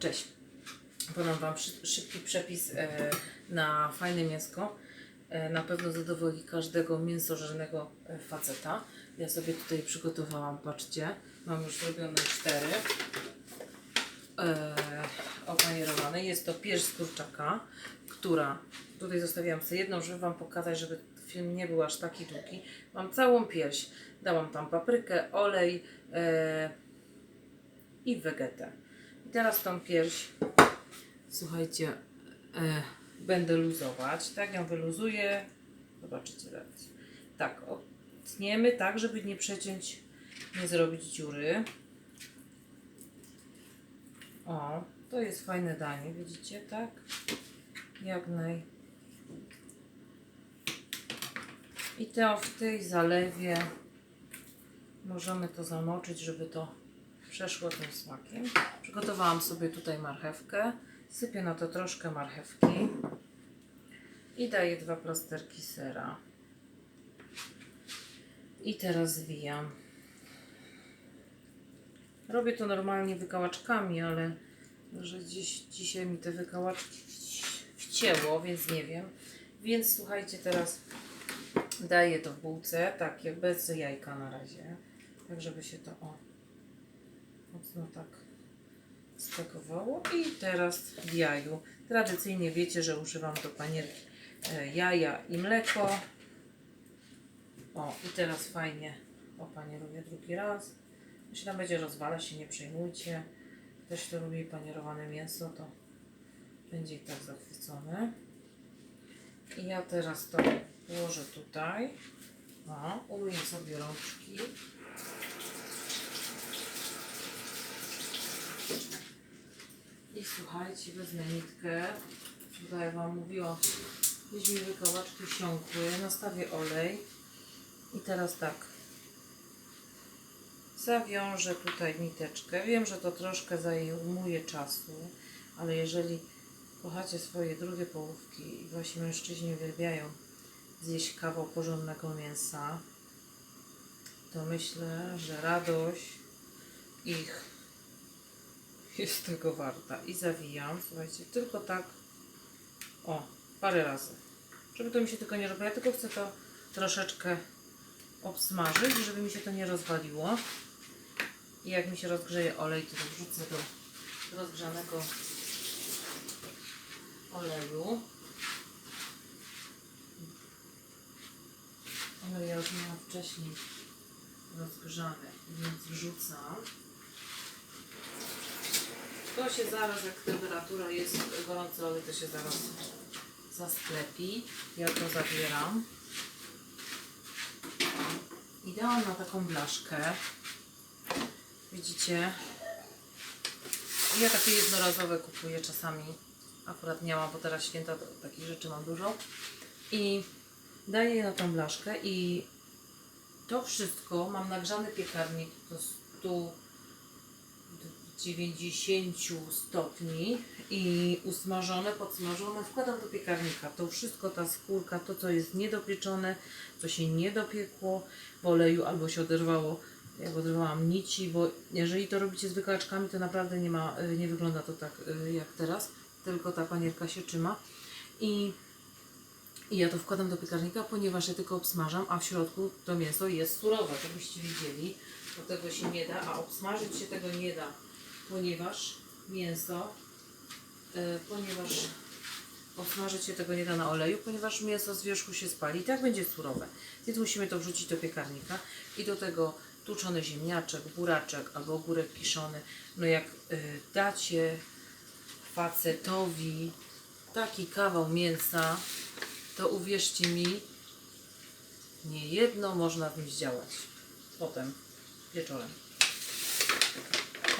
Cześć. Podam Wam szy- szybki przepis e, na fajne mięsko. E, na pewno zadowoli każdego mięsożernego e, faceta. Ja sobie tutaj przygotowałam, patrzcie. Mam już zrobione cztery. Opanierowane. Jest to pierś z kurczaka, która tutaj zostawiłam sobie jedną, żeby Wam pokazać, żeby film nie był aż taki długi. Mam całą pierś. Dałam tam paprykę, olej i wegetę. I teraz tą pierś, słuchajcie, e, będę luzować. Tak ją wyluzuję. Zobaczycie teraz. Tak, tniemy tak, żeby nie przeciąć, nie zrobić dziury. O, to jest fajne danie, widzicie, tak? Jak naj. I to w tej zalewie możemy to zamoczyć, żeby to przeszło tym smakiem. Przygotowałam sobie tutaj marchewkę. Sypię na to troszkę marchewki i daję dwa plasterki sera. I teraz zwijam. Robię to normalnie wykałaczkami, ale że dziś, dzisiaj mi te wykałaczki wci- wcięło, więc nie wiem. Więc słuchajcie, teraz daję to w bułce, tak jak bez jajka na razie, tak żeby się to o, mocno tak stakowało. I teraz w jaju. Tradycyjnie wiecie, że używam do panierki e, jaja i mleko. O, i teraz fajnie opanieruję drugi raz. Jeśli tam będzie rozwalać się, nie przejmujcie. Ktoś, kto lubi panierowane mięso, to będzie i tak zachwycony. I ja teraz to położę tutaj. O, umyję sobie rączki. Słuchajcie, wezmę nitkę. Tutaj Wam mówiłam, gdzieś mi wykałaczki siąkły. Nastawię olej. I teraz tak. Zawiążę tutaj niteczkę. Wiem, że to troszkę zajmuje czasu, ale jeżeli kochacie swoje drugie połówki i właśnie mężczyźni uwielbiają zjeść kawał porządnego mięsa, to myślę, że radość ich jest tego warta. I zawijam, słuchajcie, tylko tak, o, parę razy. Żeby to mi się tylko nie robiło. Ja tylko chcę to troszeczkę obsmażyć, żeby mi się to nie rozwaliło. I jak mi się rozgrzeje olej, to wrzucę do rozgrzanego oleju. Ale ja już miałam wcześniej rozgrzany, więc wrzucam. To się zaraz, jak temperatura jest gorąca, olej to się zaraz zasklepi. Ja to zabieram. I dałam na taką blaszkę. Widzicie? Ja takie jednorazowe kupuję czasami. Akurat nie mam, bo teraz święta takich rzeczy mam dużo. I daję na tą blaszkę i to wszystko mam nagrzany piekarnik do 190 stopni i usmażone, podsmażone wkładam do piekarnika. To wszystko, ta skórka, to co jest niedopieczone, co się nie dopiekło w oleju albo się oderwało. Ja oderwałam nici, bo jeżeli to robicie z wykałaczkami, to naprawdę nie ma, y, nie wygląda to tak y, jak teraz, tylko ta panierka się trzyma. I i ja to wkładam do piekarnika, ponieważ ja tylko obsmażam, a w środku to mięso jest surowe, żebyście widzieli. Bo tego się nie da, a obsmażyć się tego nie da, ponieważ mięso, e, ponieważ obsmażyć się tego nie da na oleju, ponieważ mięso z wierzchu się spali i tak będzie surowe. Więc musimy to wrzucić do piekarnika i do tego tłuczony ziemniaczek, buraczek albo ogórek kiszony. No jak e, dacie facetowi taki kawał mięsa, to uwierzcie mi, nie jedno można w nim zdziałać. Potem, wieczorem.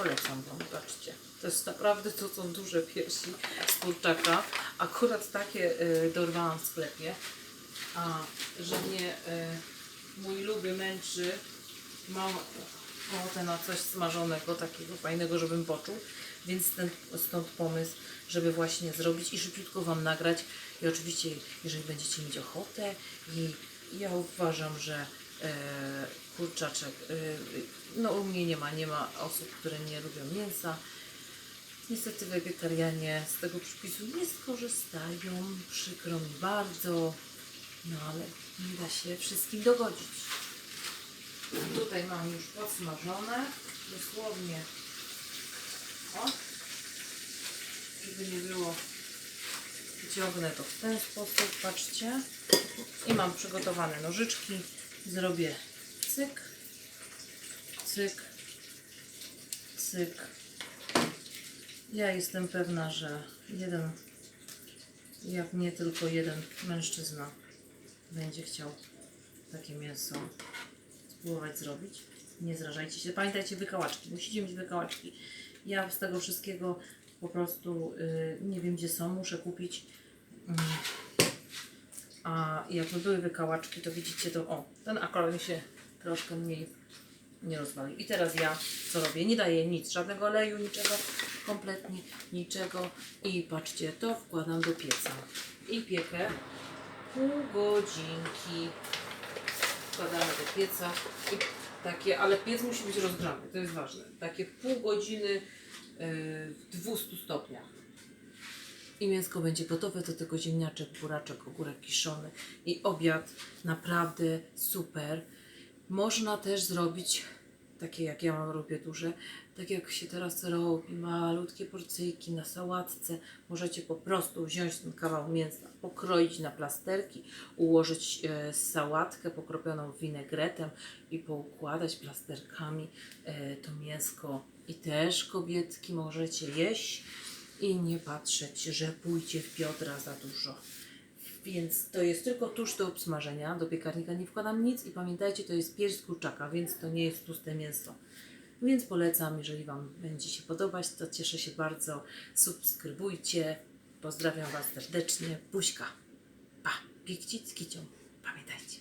Polecam Wam, zobaczcie. To jest naprawdę, to są duże piersi z kurczaka. Akurat takie y, dorwałam w sklepie. A że mnie y, mój luby męczy, mam ochotę na coś smażonego, takiego fajnego, żebym poczuł. Więc ten, stąd pomysł, żeby właśnie zrobić i szybciutko Wam nagrać. I oczywiście, jeżeli będziecie mieć ochotę i ja uważam, że e, kurczaczek, e, no u mnie nie ma, nie ma osób, które nie lubią mięsa. Niestety wegetarianie z tego przepisu nie skorzystają. Przykro mi bardzo, no ale nie da się wszystkim dogodzić. Tutaj mam już podsmażone, dosłownie o, żeby nie było wyciągnę to w ten sposób, patrzcie i mam przygotowane nożyczki zrobię cyk cyk cyk ja jestem pewna, że jeden jak nie tylko jeden mężczyzna będzie chciał takie mięso spróbować zrobić. Nie zrażajcie się. Pamiętajcie, wykałaczki. Musicie mieć wykałaczki. Ja z tego wszystkiego po prostu y, nie wiem, gdzie są. Muszę kupić. Mm. A jakby były wykałaczki, to widzicie to. O, ten akurat mi się troszkę mniej nie rozwalił. I teraz ja co robię? Nie daję nic, żadnego oleju, niczego, kompletnie niczego. I patrzcie, to wkładam do pieca. I piekę pół godzinki wkładamy do pieca i takie, ale piec musi być rozgrzany, to jest ważne. Takie pół godziny yy, w 200 stopniach. I mięsko będzie gotowe, do tego ziemniaczek, buraczek, ogórek kiszony i obiad naprawdę super. Można też zrobić takie jak ja mam robię duże, tak jak się teraz robi, malutkie porcyjki na sałatce. Możecie po prostu wziąć ten kawał mięsa, pokroić na plasterki, ułożyć e, sałatkę pokropioną winegretem i poukładać plasterkami e, to mięsko. I też kobietki możecie jeść i nie patrzeć, że pójdzie w biodra za dużo. Więc to jest tylko tusz do obsmażenia. Do piekarnika nie wkładam nic i pamiętajcie, to jest pierś z kurczaka, więc to nie jest tłuste mięso. Więc polecam, jeżeli Wam będzie się podobać, to cieszę się bardzo. Subskrybujcie. Pozdrawiam Was serdecznie. Buźka. Pa. Pikcicki ciąg. Pamiętajcie.